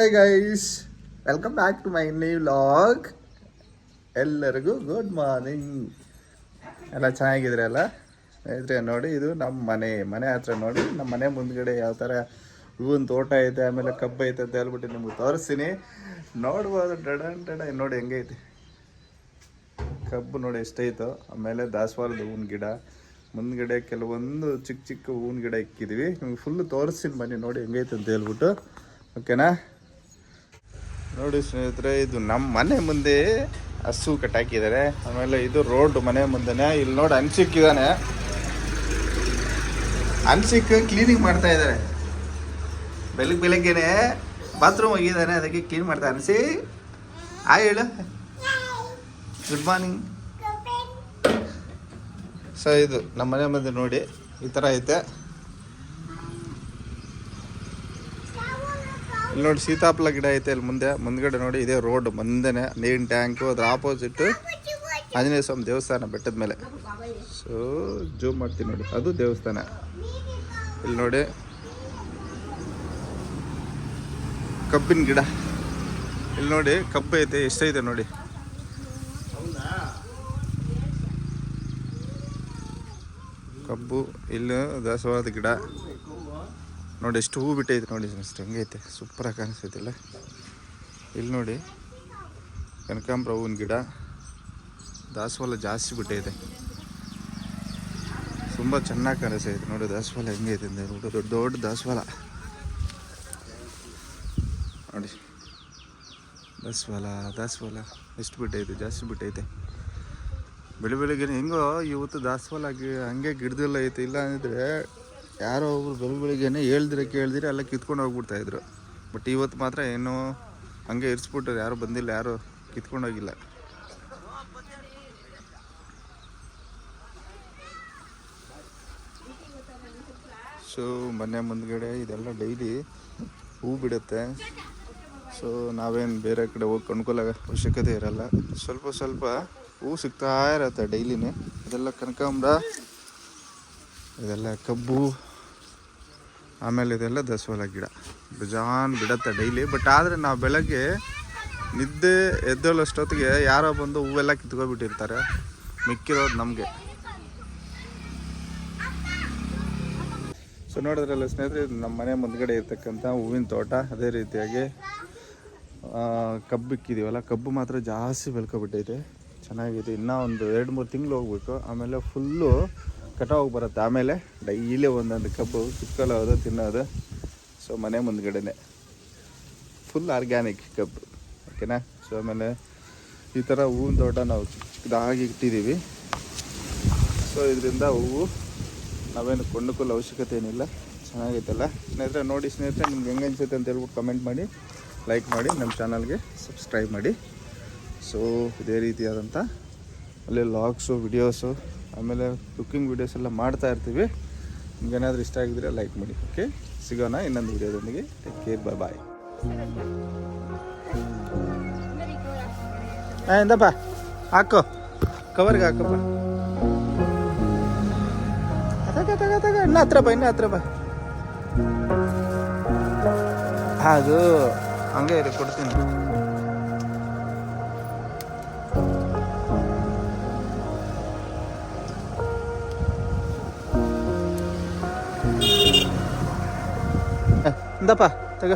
Hey guys welcome back to my new vlog ಎಲ್ಲರಿಗೂ good morning ಎಲ್ಲ ಚೆನ್ನಾಗಿದ್ರಲ್ಲ ಇದ್ರೆ ನೋಡಿ ಇದು ನಮ್ಮ ಮನೆ ಮನೆ ಹತ್ರ ನೋಡಿ, ನಮ್ಮ ಮನೆ ಮುಂದ್ಗಡೆ ಯಾವ ಥರ ಹೂವಿನ ತೋಟ ಐತೆ ಆಮೇಲೆ ಕಬ್ಬು ಐತೆ ಅಂತ ಹೇಳ್ಬಿಟ್ಟು ನಿಮ್ಗೆ ತೋರಿಸ್ತೀನಿ. ನೋಡ್ಬೋದು ಡಡನ್ ಡಡ ನೋಡಿ ಹೆಂಗೈತೆ ಕಬ್ಬು ನೋಡಿ ಎಷ್ಟೈತೋ. ಆಮೇಲೆ ದಾಸವಾಳದ ಹೂವಿನ ಗಿಡ. ಮುಂದ್ಗಡೆ ಕೆಲವೊಂದು ಚಿಕ್ಕ ಚಿಕ್ಕ ಹೂವಿನ ಗಿಡ ಇಕ್ಕಿದ್ವಿ. ನಿಮ್ಗೆ ಫುಲ್ ತೋರಿಸ್ತೀನಿ ಬನ್ನಿ, ನೋಡಿ ಹೆಂಗೈತೆ ಅಂತ ಹೇಳ್ಬಿಟ್ಟು. ಓಕೆನಾ ನೋಡಿ ಸ್ನೇಹಿತರೆ, ಇದು ನಮ್ಮ ಮನೆ ಮುಂದೆ ಹಸು ಕಟ್ಟಾಕಿದ್ದಾರೆ. ಆಮೇಲೆ ಇದು ರೋಡ್ ಮನೆ ಮುಂದೆನೆ. ಇಲ್ಲಿ ನೋಡಿ ಅನ್ಸಿಕ್ಕಿದ್ದಾನೆ ಅನ್ಸಿಕ್ ಕ್ಲೀನಿಂಗ್ ಮಾಡ್ತಾ ಇದ್ದಾರೆ. ಬೆಳಗ್ಗೆ ಬೆಳಗ್ಗೆನೆ ಬಾತ್ರೂಮ್ ಹೋಗಿದ್ದಾನೆ ಅದಕ್ಕೆ ಕ್ಲೀನ್ ಮಾಡ್ತಾ ಅನ್ಸಿ ಆ ಹೇಳು. ಗುಡ್ ಮಾರ್ನಿಂಗ್ ಸೊ ಇದು ನಮ್ಮ ಮನೆ ಮುಂದೆ ನೋಡಿ, ಈ ಥರ ಐತೆ. ಇಲ್ಲಿ ನೋಡಿ ಸೀತಾಫಲ ಗಿಡ ಐತೆ ಇಲ್ಲಿ ಮುಂದೆ. ಮುಂದ್ಗಡೆ ನೋಡಿ ಇದೇ ರೋಡ್ ಮುಂದೆನೆ ನೀರಿನ ಟ್ಯಾಂಕು ಅದ್ರ ಆಪೋಸಿಟ್ ಆಂಜನೇಯ ಸ್ವಾಮಿ ದೇವಸ್ಥಾನ ಬೆಟ್ಟದ ಮೇಲೆ. ಸೊ ಜೂಮ್ ಮಾಡ್ತೀನಿ ನೋಡಿ. ಅದು ದೇವಸ್ಥಾನ. ಇಲ್ಲಿ ನೋಡಿ. ಕಬ್ಬಿನ ಗಿಡ. ಇಲ್ಲಿ ನೋಡಿ ಕಬ್ಬು ಐತೆ, ಎಷ್ಟೈತೆ ನೋಡಿ. ಕಬ್ಬು, ಇಲ್ಲಿ ದಾಸವಾದ ಗಿಡ. ನೋಡಿ ಎಷ್ಟು ಹೂ ಬಿಟ್ಟೈತೆ ನೋಡಿ ಅಷ್ಟು ಹೆಂಗೈತೆ? ಸೂಪರಾಗಿ ಕಾಣಿಸ್ತೈತಿಲ್ಲ ಇಲ್ಲಿ ನೋಡಿ, ಕನಕಾಂಬ್ರ ಹೂವಿನ ಗಿಡ ದಾಸವಾಲ ಜಾಸ್ತಿ ಬಿಟ್ಟೈತೆ ತುಂಬ ಚೆನ್ನಾಗಿ ಕಾಣಿಸ್ತೈತೆ ನೋಡಿ, ದಾಸವಾಳ ಹೆಂಗೈತೆ ಅಂದರೆ ದೊಡ್ಡ ದೊಡ್ಡ ದಾಸವಾಳ. ನೋಡಿ, ದಾಸವಾಳ ದಾಸವಾಳ, ಎಷ್ಟು ಬಿಟ್ಟೈತೆ, ಜಾಸ್ತಿ ಬಿಟ್ಟೈತೆ. ಬೆಳಿ ಬೆಳಿಗ್ಗೆ ಹೆಂಗೋ ಇವತ್ತು ದಾಸವಾಳ ಆಗಿ ಹಂಗೆ ಗಿಡದಲ್ಲ ಐತೆ, ಇಲ್ಲ ಅಂದಿದ್ರೆ ಯಾರೋ ಒಬ್ರು ಬೆಳಿ ಬೆಳಿಗ್ಗೆನೆ ಹೇಳ್ದಿರ ಕೇಳ್ದಿರ ಎಲ್ಲ ಕಿತ್ಕೊಂಡು ಹೋಗ್ಬಿಡ್ತಾ ಇದ್ರು. ಬಟ್ ಇವತ್ತು ಮಾತ್ರ ಏನೋ ಹಂಗೆ ಇರಿಸ್ಬಿಟ್ರು. ಯಾರು ಬಂದಿಲ್ಲ, ಯಾರು ಕಿತ್ಕೊಂಡು ಹೋಗಿಲ್ಲ. ಸೊ ಮನೆ ಮುಂದ್ಗಡೆ ಇದೆಲ್ಲ ಡೈಲಿ ಹೂ ಬಿಡುತ್ತೆ. ಸೊ ನಾವೇನು ಬೇರೆ ಕಡೆ ಹೋಗಿ ಕೊಂಡ್ಕೊಳ್ಳೋ ಅವಶ್ಯಕತೆ ಇರಲ್ಲ. ಸ್ವಲ್ಪ ಸ್ವಲ್ಪ ಹೂ ಸಿಗ್ತಾ ಇರತ್ತೆ ಡೈಲಿನೇ. ಇದೆಲ್ಲ ಕನಕಾಂಬ್ರ, ಇದೆಲ್ಲ ಕಬ್ಬು. ಆಮೇಲೆ ಇದೆಲ್ಲ ದಸವಾಳ ಗಿಡ. ಬಜಾನ್ ಬಿಡತ್ತೆ ಡೈಲಿ ಬಟ್ ಆದರೆ ನಾವು ಬೆಳಗ್ಗೆ ನಿದ್ದೆ ಎದ್ದೇಳೋಷ್ಟೊತ್ತಿಗೆ ಯಾರೋ ಬಂದು ಹೂವೆಲ್ಲ ಕಿತ್ಕೊಬಿಟ್ಟಿರ್ತಾರೆ. ಮಿಕ್ಕಿರೋದು ನಮಗೆ. ಸೊ ನೋಡಿದ್ರಲ್ಲ ಸ್ನೇಹಿತರೆ ನಮ್ಮ ಮನೆ ಮುಂದ್ಗಡೆ ಇರ್ತಕ್ಕಂಥ ಹೂವಿನ ತೋಟ. ಅದೇ ರೀತಿಯಾಗಿ ಕಬ್ಬು ಇಕ್ಕಿದ್ದೀವಲ್ಲ ಕಬ್ಬು ಮಾತ್ರ ಜಾಸ್ತಿ ಬೆಳ್ಕೊಬಿಟ್ಟೈತೆ. ಚೆನ್ನಾಗಿದೆ. ಇನ್ನೂ ಒಂದು ಎರಡು ಮೂರು ತಿಂಗಳು ಹೋಗ್ಬೇಕು. ಆಮೇಲೆ ಫುಲ್ಲು ಕಟಾವಾಗಿ ಬರುತ್ತೆ. ಆಮೇಲೆ ಡೈಲಿ ಒಂದೊಂದು ಕಬ್ಬು ಕಿತ್ಕೊಳ್ಳೋದು ತಿನ್ನೋದು. ಸೊ ಮನೆ ಮುಂದ್ಗಡೆನೆ. ಫುಲ್ ಆರ್ಗ್ಯಾನಿಕ್ ಕಬ್ಬು ಓಕೆನಾ ಸೊ ಆಮೇಲೆ ಈ ಥರ ಹೂವಿನ ತೋಟ ನಾವು ಚಿಕ್ಕದಾಗಿ ಇಟ್ಟಿದ್ದೀವಿ ಸೊ ಇದರಿಂದ ಹೂವು ನಾವೇನು ಕೊಂಡುಕೊಳ್ಳೋ ಅವಶ್ಯಕತೆ ಏನಿಲ್ಲ. ಚೆನ್ನಾಗೈತಲ್ಲ? ಸ್ನೇಹಿತರೆ, ನೋಡಿ ಸ್ನೇಹಿತರೆ, ನಿಮ್ಗೆ ಹೆಂಗೆ ಅನಿಸುತ್ತೆ ಅಂತ ಹೇಳ್ಬಿಟ್ಟು ಕಮೆಂಟ್ ಮಾಡಿ ಲೈಕ್ ಮಾಡಿ ನಮ್ಮ ಚಾನಲ್ಗೆ ಸಬ್ಸ್ಕ್ರೈಬ್ ಮಾಡಿ. ಸೊ ಇದೇ ರೀತಿಯಾದಂಥ ಅಲ್ಲಿ ಲಾಗ್ಸು ವಿಡಿಯೋಸು ಆಮೇಲೆ ಕುಕ್ಕಿಂಗ್ ವಿಡಿಯೋಸ್ ಎಲ್ಲ ಮಾಡ್ತಾ ಇರ್ತೀವಿ. ನಿಮ್ಗೇನಾದರೂ ಇಷ್ಟ ಆಗಿದ್ರೆ ಲೈಕ್ ಮಾಡಿ ಓಕೆ ಸಿಗೋಣ ಇನ್ನೊಂದು ವೀಡಿಯೋದೊಂದಿಗೆ ಟೇಕ್ ಕೇರ್ ಬಾಯ್ ಬಾಯ್ ಎಂದಪ್ಪ ಹಾಕೋ. ಕವರ್ಗೆ ಹಾಕಪ್ಪ. ಇನ್ನ ಹತ್ರ ಬಾ, ಇನ್ನ ಹತ್ರ ಬಾ. ಅದು ಹಂಗೆ ಕೊಡ್ತೀನಿ. ಇಂದಪ್ಪ ತಗ